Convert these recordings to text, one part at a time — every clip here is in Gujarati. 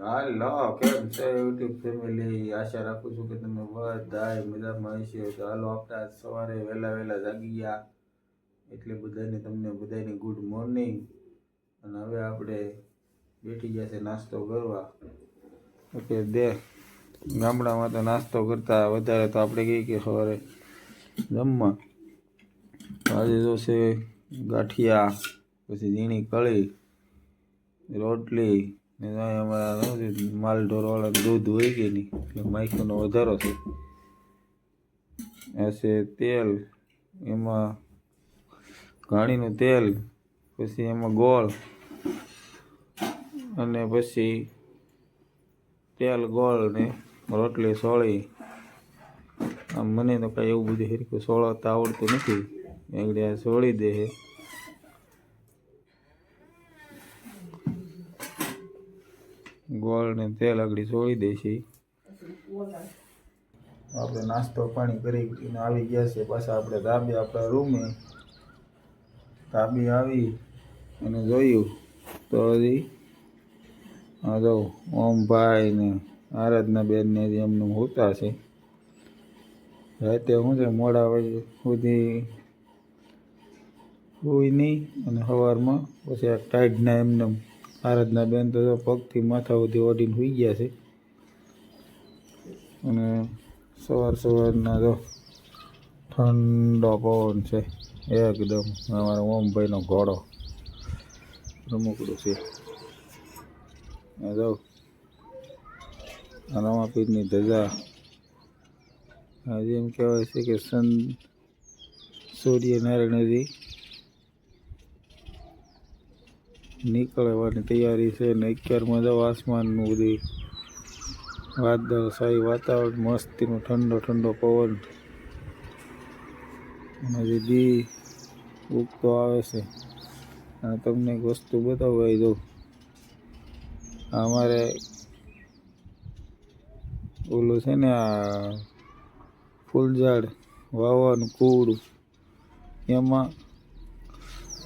હાલો કેમ છે? યુટ્યુબ ફેમિલી આશા રાખું છું કે તમે બધાય મજામાં હશો. તો હાલો, આપણે આજ સવારે વહેલા વહેલા જાગી ગયા. એટલે બધાને, તમને બધાને ગુડ મોર્નિંગ અને હવે આપણે બેઠી ગયા છે નાસ્તો કરવા. ઓકે, દે. ગામડામાં તો નાસ્તો કરતા વધારે તો આપણે કહીએ કે સવારે જમવા. આજે જો છે ગાંઠિયા, પછી ઝીણી કળી, રોટલી ને અમારા માલ ઢોરવાળા દૂધ હોય કે નહીં, એટલે માઇકોનો વધારો છે. આ તેલ, એમાં ઘાણીનું તેલ, પછી એમાં ગોળ, અને પછી તેલ, ગોળ ને રોટલી, સોળી. આમ મને તો કાંઈ એવું બધું હેરખું સોળતા આવડતું નથી. એગડે આ સોળી દે ગોળ ને તેલ આગળ સોળી દે આપણે નાસ્તો પાણી કરી કરીને આવી ગયા છે પાછા આપણે ધાબે, આપણા રૂમે. ધાબી આવી અને જોયું તો હજી હા જો ઓમભાઈ ને આરાધના બેન ને હજી એમનું હોતા છે. રાતે શું છે મોડા વાગે સુધી હોય નહીં અને સવારમાં પછી આ ટાઈડના એમને આરાધના બેન તો પગથી માથા સુધી ઓઢીને હોઈ ગયા છે. અને સવાર સવારના તો ઠંડો પવન છે. એકદમ અમારા ઓમભાઈનો ઘોડો રમકડું છે. જો રમાપીરની ધજા આજે એમ કહેવાય છે કે સન સૂર્યનારાયણજી નીકળવાની તૈયારી છે ને અત્યારમાં જો આસમાનનું બધી વાદળ સાઈ વાતાવરણ, મસ્તીનો ઠંડો ઠંડો પવન. અને જે દી ઉગતો આવે છે અને તમને એક વસ્તુ બતાવું આવી દઉં અમારે ઓલું છે ને, આ ફૂલઝાડ વાવવાનું કૂવડું એમાં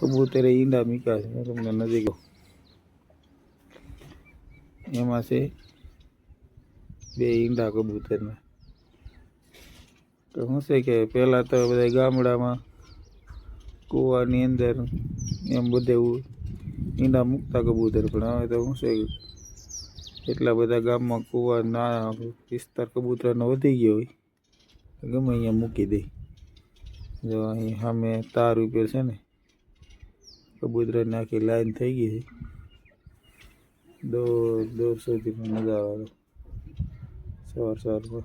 કબૂતરે ઈંડા મીક્યા છે. તમને નજીક એમાં છે બે ઈંડા કબૂતરના. તો શું છે કે પહેલાં તો બધા ગામડામાં કૂવાની અંદર એમ બધે ઈંડા મૂકતા કબૂતર, પણ હવે તો શું છે એટલા બધા ગામમાં કૂવા ના વિસ્તાર કબૂતરનો વધી ગયો હોય ગમે અહીંયા મૂકી દે. જો અહીં સામે તાર ઉપર છે ને કબૂતરની આખી લાઈન થઈ ગઈ છે. દોર દોર સુધી પણ મજા આવે. સવાર સવારમાં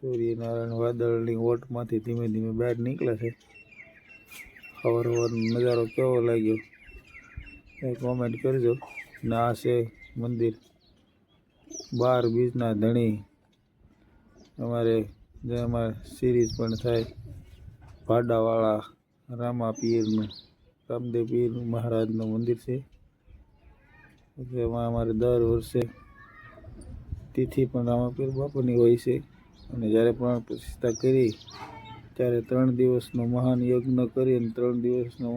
સૂર્યનારાયણ વાદળની ઓટમાંથી ધીમે ધીમે બહાર નીકળે છે. સવાર સવારનો નજારો કેવો લાગ્યો? એ કોમેન્ટ કરજો. ને આ છે મંદિર. બાર બીજના ધણી. અમારે જે અમારે સિરીઝ પણ થાય, ભાડાવાળા રામા પીરનું રામદેવ પીર મહારાજનું મંદિર છે. એમાં અમારે દર વર્ષે તિથિ પણ રામાપીર બાપુની હોય છે. અને જ્યારે પણ પ્રતિષ્ઠા કરી, ત્યારે ત્રણ દિવસનો મહાન યજ્ઞ કરી અને ત્રણ દિવસનો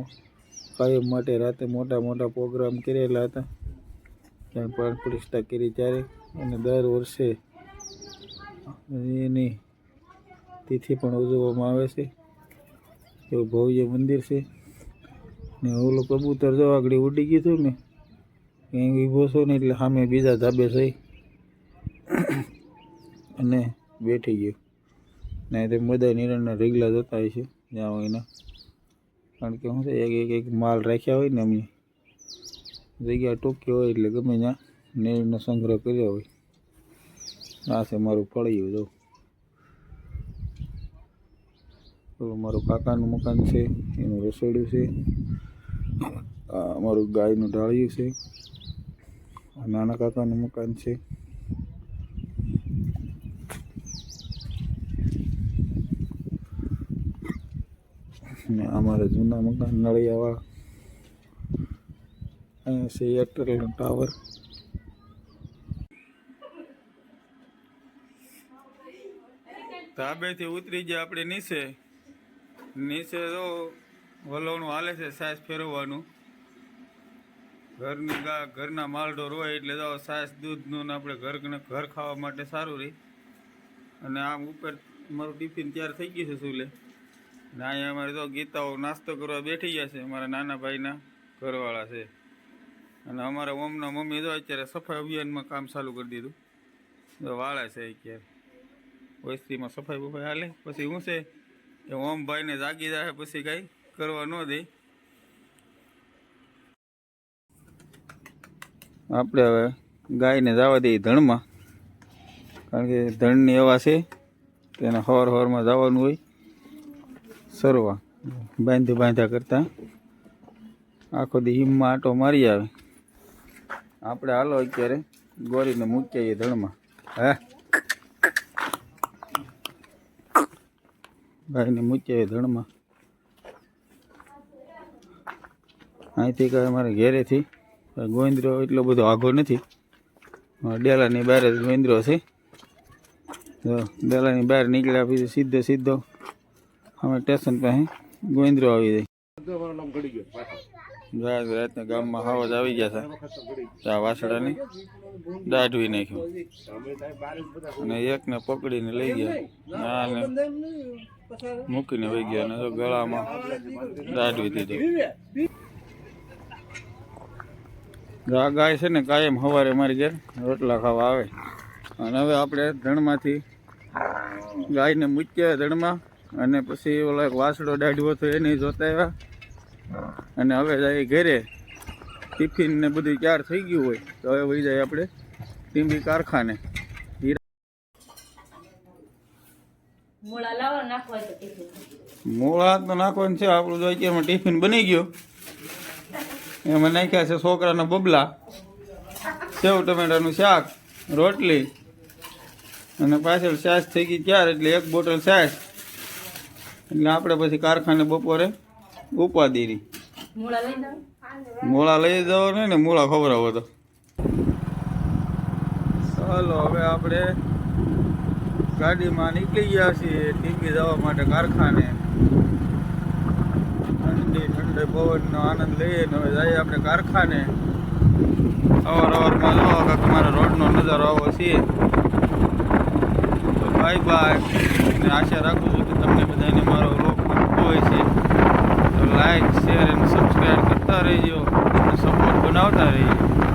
કાયમ માટે રાતે મોટા મોટા પ્રોગ્રામ કરેલા હતા. ત્યારે પ્રાણ પ્રતિષ્ઠા કરી ત્યારે અને દર વર્ષે એની તિથિ પણ ઉજવવામાં આવે છે. એવું ભવ્ય મંદિર છે. ને ઓલો કબૂતર જો આગળ ઉડી ગયું હતું ને ક્યાંય ઊભો છો ને એટલે સામે બીજા ધાબે થઈ અને બેઠી ગયો. ને તે બધા નિરણના રેગલા જતા હોય છે, જ્યાં હોય ને કારણ કે શું છે, એક એક એક માલ રાખ્યા હોય ને અમે જગ્યા ટૂંકી હોય એટલે ગમે ત્યાં નીરનો સંગ્રહ કર્યો હોય. આ છે મારું ફળિયું, જો ઓલું મારું કાકાનું મકાન છે, એનું રસોડું છે. અમારું ગાયનું ઢાળિયું છે. નાના કાકાનું મકાન છે. ને અમારા જૂના મકાન નળિયાવાળા. અહીંયા છે એરટેલનો ટાવર. ધાબેથી ઉતરી ગયા આપણે નીચે. નીચે તો વલોણું હાલે છે સાઈઝ ફેરવવાનું. ઘરની ગા, ઘરના માલઢોર હોય એટલે તો સાયસ દૂધનું ને આપણે ઘર ઘર ખાવા માટે સારું રહે અને આમ ઉપર મારું ટિફિન તૈયાર થઈ ગયું છે સુલે. ને અહીંયા અમારે તો ગીતાઓ નાસ્તો કરવા બેઠી ગયા છે અમારા નાના ભાઈના ઘરવાળા છે. અને અમારા ઓમના મમ્મી તો અત્યારે સફાઈ અભિયાનમાં કામ ચાલુ કરી દીધું. વાળા છે અત્યારે. વસ્તીમાં સફાઈ બફાઈ હાલે. પછી શું છે એ ઓમ ભાઈને જાગી જાય પછી કાંઈ કરવા ન દે. આપણે હવે ગાયને જવા દઈએ ધણમાં. કારણ કે ધણની એવા છે તેને હવાર હવારમાં જવાનું હોય. સરવા બાંધી બાંધ્યા કરતા. આખો દી હિમમાં આટો મારી આવે. આપણે હાલો અત્યારે ગોરીને મૂકી આવીએ ધણમાં. હે? ગાયને મૂકી ધણમાં. અહીંથી કાંઈ અમારે ઘેરેથી ગોવિંદ્રો એટલો બધો આઘો નથી. ડેલાની બહાર જ ગોવિંદ્રો છે. તો ડેલાની બહાર નીકળ્યા પછી સીધો સીધો અમે સ્ટેશન પાસે ગોવિંદ્રો આવી જાય. રાત રાતના ગામમાં હાવજ આવી ગયા છે. આ વાસડાની દાઢવી નાખ્યું. અને એકને પકડીને લઈ ગયા. આને મૂકીને વહી ગયા. અને ગળામાં દાઢવી દીધી. ગા ગાય છે ને કાયમ સવારે મારી ઘેર રોટલા ખાવા આવે. અને હવે આપણે ધણમાંથી ગાયને મૂક્યા ધણમાં. અને પછી ઓલો એક વાસડો દાઢવો તો એને જોતા આવ્યા. અને હવે જાય ઘરે. ટિફિન ને બધું તૈયાર થઈ ગયું હોય તો હવે વહી જાય આપણે ટીમ્બી કારખાને. મૂળા તો નાખવાનું છે આપણું જો અત્યારમાં ટિફિન બની ગયું. એમાં નાખ્યા છે છોકરાના બબલા સેવ ટમેટાનું શાક રોટલી અને પાછળ છાશ થઈ ગઈ ક્યારે એટલે એક બોટલ છાશ એટલે આપણે પછી કારખાને બપોરે રહી મૂળા લઈ જાઓ. નહીં ને મૂળા ખવડાવો તો. ચાલો હવે આપણે ગાડીમાં નીકળી ગયા છીએ ટીપી જવા માટે કારખાને. ઠંડી ઠંડે પવનનો આનંદ લઈએ ને હવે જઈએ આપણે કારખાને. અવાર અવારમાં જો કે તમારા રોડનો નજારો આવો છે. તો બાય બાય અને આશા રાખું છું કે તમને બધાને મારો રોગ ગમતો હોય છે. લાઈક શેર અને સબસ્ક્રાઈબ કરતા રહેજો અને સપોર્ટ બનાવતા રહીજો.